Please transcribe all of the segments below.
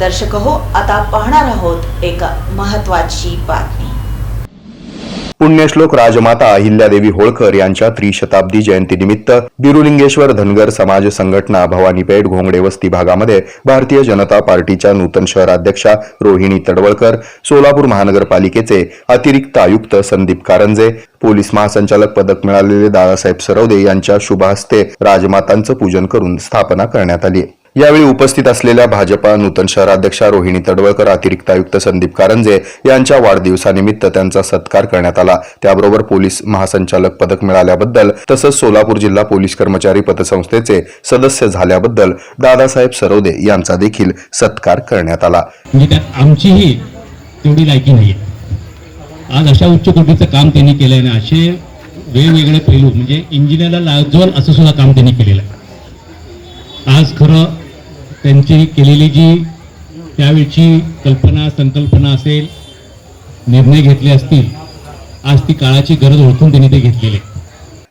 दर्शक हो आता पाहणार आहोत एक महत्वाची बातमी. पुण्यश्लोक राजमाता अहिल्यादेवी होळकर यांच्या त्रिशताब्दी जयंतीनिमित्त बिरुलिंगेश्वर धनगर समाज संघटना भवानीपेठ घोंगडे वस्ती भागामध्ये भारतीय जनता पार्टीच्या नूतन शहराध्यक्षा रोहिणी तडवळकर सोलापूर महानगरपालिकेचे अतिरिक्त आयुक्त संदीप कारंजे पोलीस महासंचालक पदक मिळालेले दादासाहेब सरवदे यांच्या शुभहस्ते राजमातांचं पूजन करून स्थापना करण्यात आली. यावेळी उपस्थित असलेल्या भाजपा नूतन शहराध्यक्षा रोहिणी तडवळकर अतिरिक्त आयुक्त संदीप कारंजे यांच्या वाढदिवसानिमित्त त्यांचा सत्कार करण्यात आला. त्याबरोबर पोलीस महासंचालक पदक मिळाल्याबद्दल तसंच सोलापूर जिल्हा पोलीस कर्मचारी पतसंस्थेचे सदस्य झाल्याबद्दल दादासाहेब सरोदे यांचा देखील सत्कार करण्यात आला. म्हणजे आमचीही तेवढी लायकी नाही आज अशा उच्च कोटीचं काम त्यांनी केलं आणि असे वेगवेगळे पैलू म्हणजे इंजिनियरला लाजवल असं सुद्धा काम त्यांनी केलेलं आहे. आज खरं त्यांची केलेली जी त्यावेळची कल्पना संकल्पना असेल निर्णय घेतले असतील आज ती काळाची गरज ओळखून त्यांनी ते घेतलेले.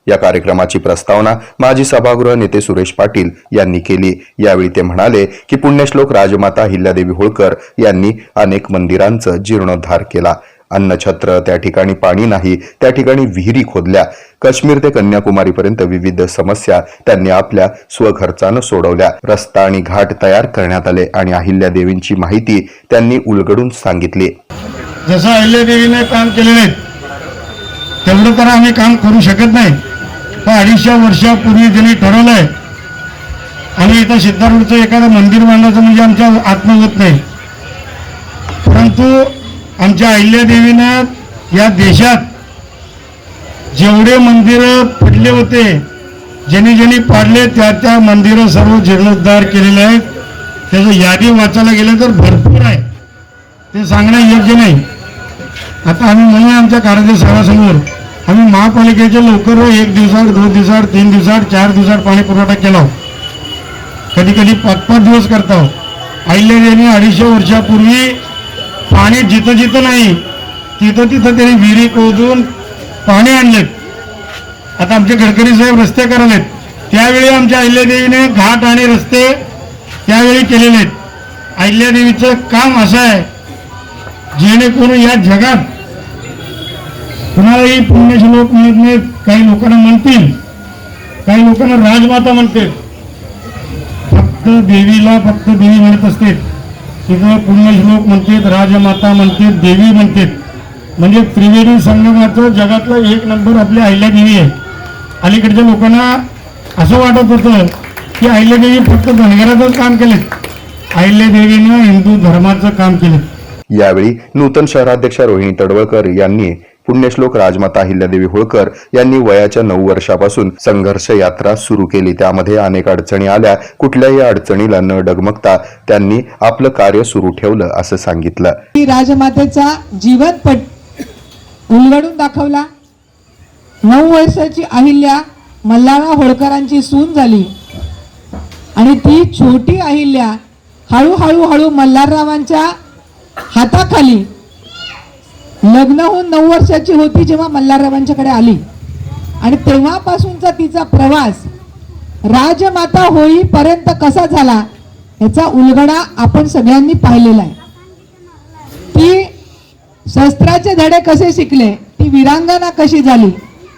या कार्यक्रमाची प्रस्तावना माजी सभागृह नेते सुरेश पाटील यांनी केली. यावेळी ते म्हणाले की पुण्यश्लोक राजमाता हिल्यादेवी होळकर यांनी अनेक मंदिरांचं जीर्णोद्धार केला. अन्नछत्र त्या ठिकाणी पाणी नाही त्या ठिकाणी विहिरी खोदल्या. काश्मीर ते कन्याकुमारीपर्यंत विविध समस्या त्यांनी आपल्या स्वखर्चानं सोडवल्या. रस्ता आणि घाट तयार करण्यात आले आणि अहिल्या देवींची माहिती त्यांनी उलगडून सांगितली. जसं अहिल्या देवीने काम केलेले नाही तेवढं तर आम्ही काम करू शकत नाही. पण अडीचशे वर्षापूर्वी त्यांनी ठरवलंय आणि इथं सिद्धारूढचं एखादं मंदिर बांधायचं म्हणजे आमच्या आत्मगत नाही. परंतु आमच्या अहिल्यादेवीनं या देशात जेवढे मंदिरं पडले होते ज्यांनी ज्यांनी पाडले त्या त्या मंदिरं सर्व जीर्णोद्धार केलेले आहेत. त्याचं यादी वाचायला गेलं तर भरपूर आहे. ते सांगणं योग्य नाही. आता आम्ही म्हणून आमच्या कार्यालय सभासमोर आम्ही महापालिकेच्या लवकर एक दिवसाआड दोन दिवसाआड तीन दिवसाआड चार दिवसाआड पाणी पुरवठा केला हो. कधी कधी पाच पाच दिवस करतो हो. अहिल्यादेवीने अडीचशे वर्षापूर्वी पाणी जिथं जिथं नाही तिथं तिथं त्यांनी विहिरी खोदून पाणी आणलेत. आता आमचे गडकरी साहेब रस्ते करायलेत. त्यावेळी आमच्या अहिल्यादेवीने घाट आणि रस्ते त्यावेळी केलेले आहेत अहिल्यादेवीचं काम असं आहे जेणेकरून या जगात कुणालाही पुण्यश्लोक म्हणत नाहीत काही लोकांना म्हणतील काही लोकांना राजमाता म्हणतील. फक्त देवीला फक्त देवी म्हणत असते तिथं पुण्यश्लोक म्हणतात राजमाता म्हणतात देवी म्हणतात. म्हणजे त्रिवेणी संगमाचं जगातला एक नंबर आपली अहिल्यादेवी आहे. अलीकडच्या लोकांना असं वाटत होतं की अहिल्यादेवी फक्त धनगराचंच काम केलं अहिल्यादेवीनं हिंदू धर्माचं काम केलं. यावेळी नूतन शहराध्यक्षा रोहिणी तडवळकर यांनी पुण्यश्लोक राजमाता अहिल्यादेवी होळकर यांनी वयाच्या नऊ वर्षापासून संघर्ष यात्रा सुरू केली. त्यामध्ये अनेक अडचणी आल्या. कुठल्याही अडचणीला न डगमगता त्यांनी आपलं कार्य सुरू ठेवलं असं सांगितलं. राजमातेचा जीवन पट उलगडून दाखवला. नऊ वर्षाची अहिल्या मल्हारराव होळकरांची सून झाली. आणि ती छोटी अहिल्या हळूहळू हळू मल्हाररावांच्या हाताखाली लग्न होऊन नऊ वर्षाची होती जेव्हा मल्हाररावांच्याकडे आली. आणि तेव्हापासूनचा तिचा प्रवास राजमाता होईपर्यंत कसा झाला याचा उलगडा आपण सगळ्यांनी पाहिलेला आहे. ती शस्त्राचे धडे कसे शिकले ती विरांगना कशी झाली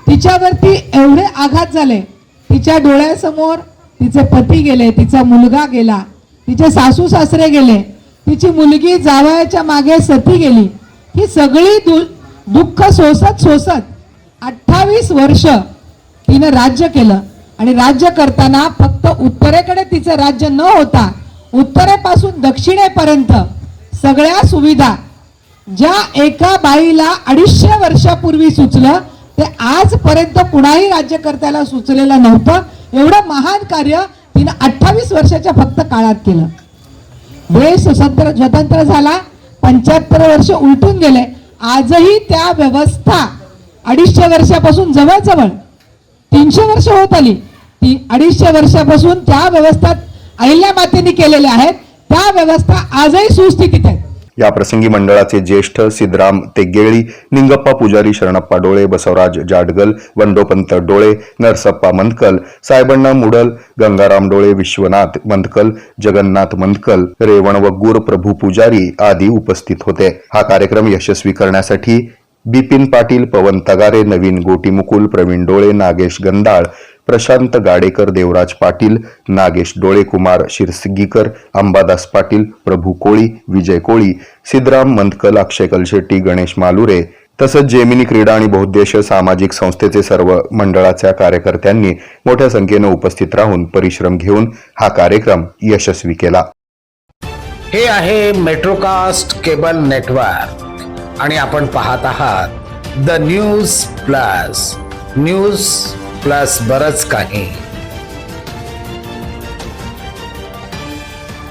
तिच्यावरती एवढे आघात झाले. तिच्या डोळ्यासमोर तिचे पती गेले तिचा मुलगा गेला तिचे सासू सासरे गेले तिची मुलगी जावयाच्या मागे सती गेली. ही सगळी दु दुःख सोसत सोसत अठ्ठावीस वर्ष तिनं राज्य केलं. आणि राज्य करताना फक्त उत्तरेकडे तिचं राज्य न होता उत्तरेपासून दक्षिणेपर्यंत सगळ्या सुविधा ज्या एका बाईला अडीचशे वर्षापूर्वी सुचलं ते आजपर्यंत कुणाही राज्यकर्त्याला सुचलेलं नव्हतं. एवढं महान कार्य तिनं अठ्ठावीस वर्षाच्या फक्त काळात केलं. देश स्वतंत्र स्वतंत्र झाला. पंच्याहत्तर वर्ष उलटून गेले. आजही त्या व्यवस्था अडीचशे वर्षापासून जवळजवळ तीनशे वर्ष होत आली. ती अडीचशे वर्षापासून त्या व्यवस्था अहिल्या मातेने केलेल्या आहेत. त्या व्यवस्था आजही सुस्थितीत आहेत. या प्रसंगी मंडळाचे ज्येष्ठ सिद्धराम तेगेळी निंगप्पा पुजारी शरणप्पा डोळे बसवराज जाडगल वंडोपंत डोळे नरसप्पा मंदकल सायबण्णा मुडल गंगाराम डोळे विश्वनाथ मंदकल जगन्नाथ मंदकल रेवण रेवणवगूर प्रभू पुजारी आदी उपस्थित होते. हा कार्यक्रम यशस्वी करण्यासाठी बिपिन पाटील पवन तगारे नवीन गोटीमुकुल प्रवीण डोळे नागेश गंदाळ प्रशांत गाडेकर देवराज पाटील नागेश डोळे कुमार अंबादास पाटील प्रभू कोळी विजय कोळी सिद्धराम मंतकल अक्षय कलशेट्टी गणेश मालुरे तसंच जेमिनी क्रीडा आणि बहुद्देशीय सामाजिक संस्थेचे सर्व मंडळाच्या कार्यकर्त्यांनी मोठ्या संख्येनं उपस्थित राहून परिश्रम घेऊन हा कार्यक्रम यशस्वी केला. हे आहे मेट्रोकास्ट केबल नेटवर्क आणि आपण पाहत आहात the News Plus. News Plus बरंच काही.